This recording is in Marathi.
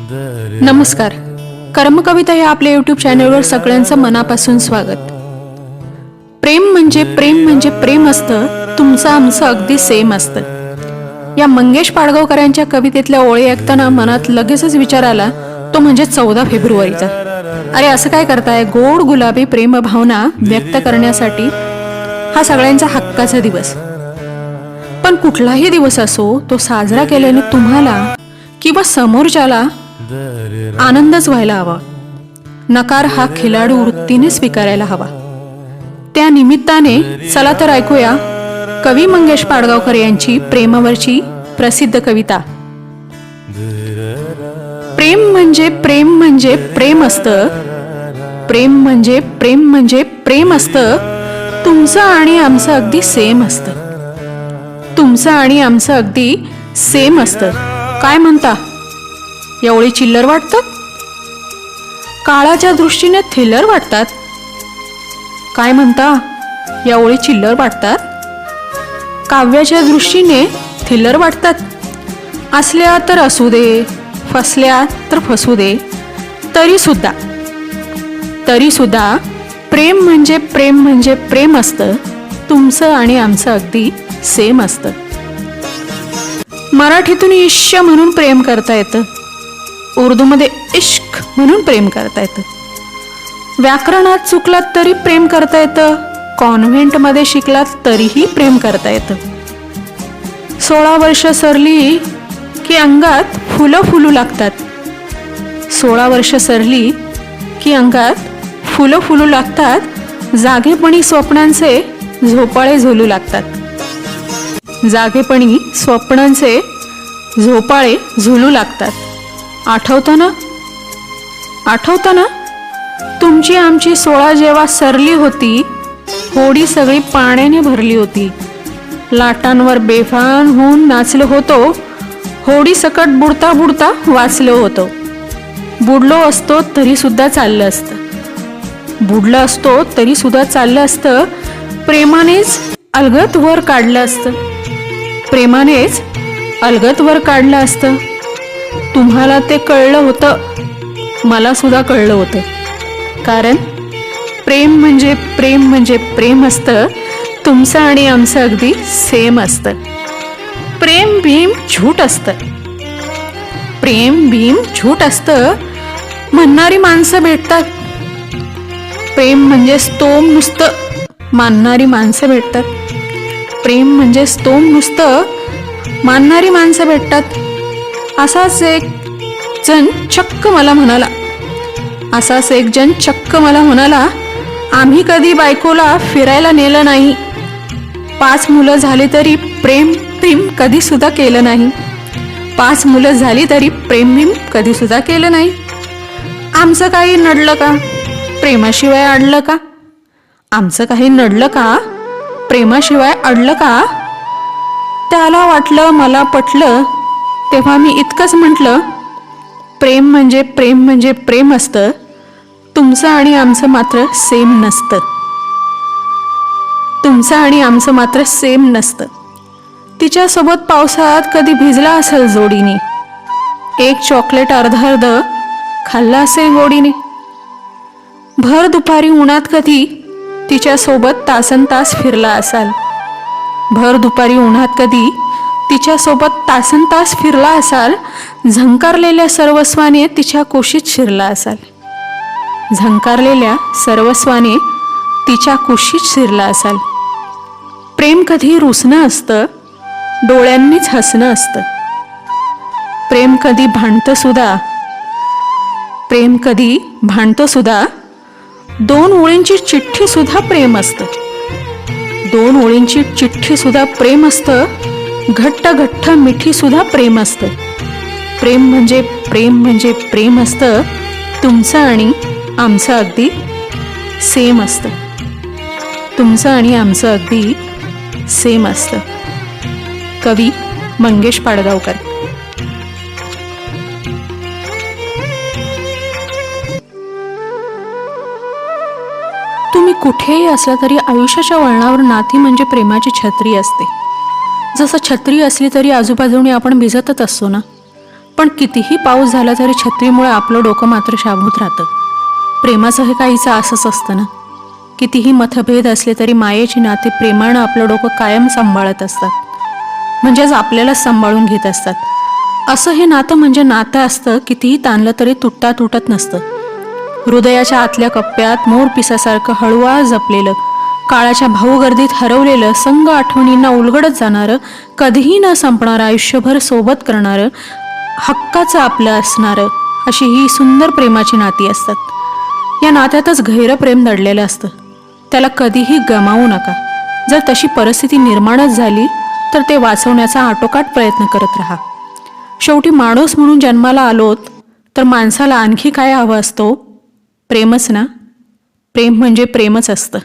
नमस्कार. कर्मकविता या आपल्या युट्यूब चॅनलवर सगळ्यांचं मनापासून स्वागत. प्रेम म्हणजे प्रेम म्हणजे प्रेम असतं तुमचं आमचं अगदी सेम असतं. या मंगेश पाडगावकरांच्या कवितेतल्या ओळी ऐकताना मनात लगेचच विचार आला तो म्हणजे चौदा फेब्रुवारीचा. अरे असं काय करताय? गोड गुलाबी प्रेम भावना व्यक्त करण्यासाठी हा सगळ्यांचा हक्काचा दिवस. पण कुठलाही दिवस असो तो साजरा केल्याने तुम्हाला किंवा समोरच्याला आनंदच व्हायला हवा. नकार हा खिलाडू वृत्तीने स्वीकारायला हवा. त्या निमित्ताने चला तर ऐकूया कवी मंगेश पाडगावकर यांची प्रेमावरची प्रसिद्ध कविता. प्रेम म्हणजे प्रेम म्हणजे प्रेम असतं. प्रेम म्हणजे प्रेम म्हणजे प्रेम असतं. तुमचं आणि आमचं अगदी सेम असतं. तुमचं आणि आमचं अगदी सेम असतं. काय म्हणता? एवढी चिल्लर वाटतात काळाच्या दृष्टीने थिल्लर वाटतात. काय म्हणता? एवढी चिल्लर वाटतात? काव्याच्या दृष्टीने थिल्लर वाटतात. असल्या तर असू दे फसल्या तर फसू दे तरी सुद्धा तरी सुद्धा प्रेम म्हणजे प्रेम म्हणजे प्रेम असतं. तुमचं आणि आमचं अगदी सेम असतं. मराठीतून ईश्य म्हणून प्रेम करता येतं. उर्दूमध्ये इश्क म्हणून प्रेम करता येतं. व्याकरणात चुकलात तरी प्रेम करता येतं. कॉन्व्हेंटमध्ये शिकलात तरीही प्रेम करता येतं. सोळा वर्ष सरली की अंगात फुलं फुलू लागतात. सोळा वर्ष सरली की अंगात फुलं फुलू लागतात. जागेपणी स्वप्नांचे झोपाळे झोलू लागतात. जागेपणी स्वप्नांचे झोपाळे झुलू लागतात. आठवतं ना? ना? तुमची आमची सोळा जेव्हा सरली होती होडी सगळी पाण्याने भरली होती. लाटांवर बेफान होऊन नाचलो होतो होडी सकट बुडता बुडता वाचलो होतो. बुडलो असतो तरी सुद्धा चाललं असतं. बुडलं असतो तरी सुद्धा चाललं असतं प्रेमानेच अलगत वर काढलं असतं. प्रेमानेच अलगत वर काढलं असतं. तुम्हाला ते कळलं होतं. मला सुद्धा कळलं होतं. कारण प्रेम म्हणजे प्रेम म्हणजे प्रेम असतं. तुमचं आणि आमचं अगदी सेम असतं. प्रेम भीम झूट असतं. प्रेम भीम झूट असतं. म्हणणारी माणसं भेटतात. प्रेम म्हणजे स्तोम नुसतं. मानणारी माणसं भेटतात. प्रेम म्हणजे स्तोम नुसतं. मानणारी माणसं भेटतात. असाच एक जण चक्क मला म्हणाला. असाच एक जण चक्क मला म्हणाला आम्ही कधी बायकोला फिरायला नेलं नाही. पाच मुलं झाली तरी प्रेम प्रेम कधीसुद्धा केलं नाही. पाच मुलं झाली तरी प्रेम भीम कधीसुद्धा केलं नाही. आमचं काही नडलं का? प्रेमाशिवाय अडलं का? आमचं काही नडलं का? प्रेमाशिवाय अडलं का? त्याला वाटलं मला पटलं तेव्हा मी इतकंच म्हटलं प्रेम म्हणजे प्रेम म्हणजे प्रेम असतं. तुमचं आणि आमचं मात्र सेम नसतं. तुमचं आणि आमचं मात्र सेम नसतं. तिच्यासोबत पावसाळ्यात कधी भिजला असेल जोडीने. एक चॉकलेट अर्ध अर्ध खाल्लं असेल गोडीने. भर दुपारी उन्हात कधी तिच्यासोबत तासन तास फिरला असाल. भर दुपारी उन्हात कधी तिच्यासोबत तासन तास फिरला असाल झंकारलेल्या सर्वस्वाने तिच्या कुशीत शिरला असाल. झंकारलेल्या सर्वस्वाने तिच्या कुशीत शिरला असाल. प्रेम कधी रुसणं असतं डोळ्यांनीच हसणं असतं. प्रेम कधी भांडतं सुद्धा प्रेम कधी भांडतं सुद्धा दोन ओळींची चिठ्ठी सुद्धा प्रेम असतं. दोन ओळींची चिठ्ठी सुद्धा प्रेम असतं घट्ट घट्ट मिठी सुद्धा प्रेम असतं. प्रेम म्हणजे प्रेम म्हणजे प्रेम असतं. तुमचं आणि आमचं अगदी सेम असतं. तुमचं आणि आमचं अगदी सेम असतं. कवी मंगेश पाडगावकर. तुम्ही कुठेही असला तरी आयुष्याच्या वळणावर नाती म्हणजे प्रेमाची छत्री असते. जसं छत्री असली तरी आजूबाजूने आपण भिजतच असतो ना? पण कितीही पाऊस झाला तरी छत्रीमुळे आपलं डोकं मात्र शाबूत राहतं. प्रेमाचं हे काहीचं असंच असतं ना? कितीही मतभेद असले तरी मायेची नाते प्रेमानं आपलं डोकं कायम सांभाळत असतात. म्हणजेच आपल्यालाच सांभाळून घेत असतात. असं हे नातं म्हणजे नातं असतं कितीही ताणलं तरी तुटता तुटत नसतं. हृदयाच्या आतल्या कप्प्यात मोर पिसासारखं हळुवार जपलेलं काळाच्या भाऊगर्दीत हरवलेलं संग आठवणींना उलगडत जाणारं कधीही न संपणारं आयुष्यभर सोबत करणारं हक्काचं आपलं असणारं अशी ही सुंदर प्रेमाची नाती असतात. या नात्यातच गहिरं प्रेम दडलेलं असतं. त्याला कधीही गमावू नका. जर तशी परिस्थिती निर्माणच झाली तर ते वाचवण्याचा आटोकाट प्रयत्न करत राहा. शेवटी माणूस म्हणून जन्माला आलोत तर माणसाला आणखी काय हवं असतो? प्रेमच ना? प्रेम म्हणजे प्रेमच असतं.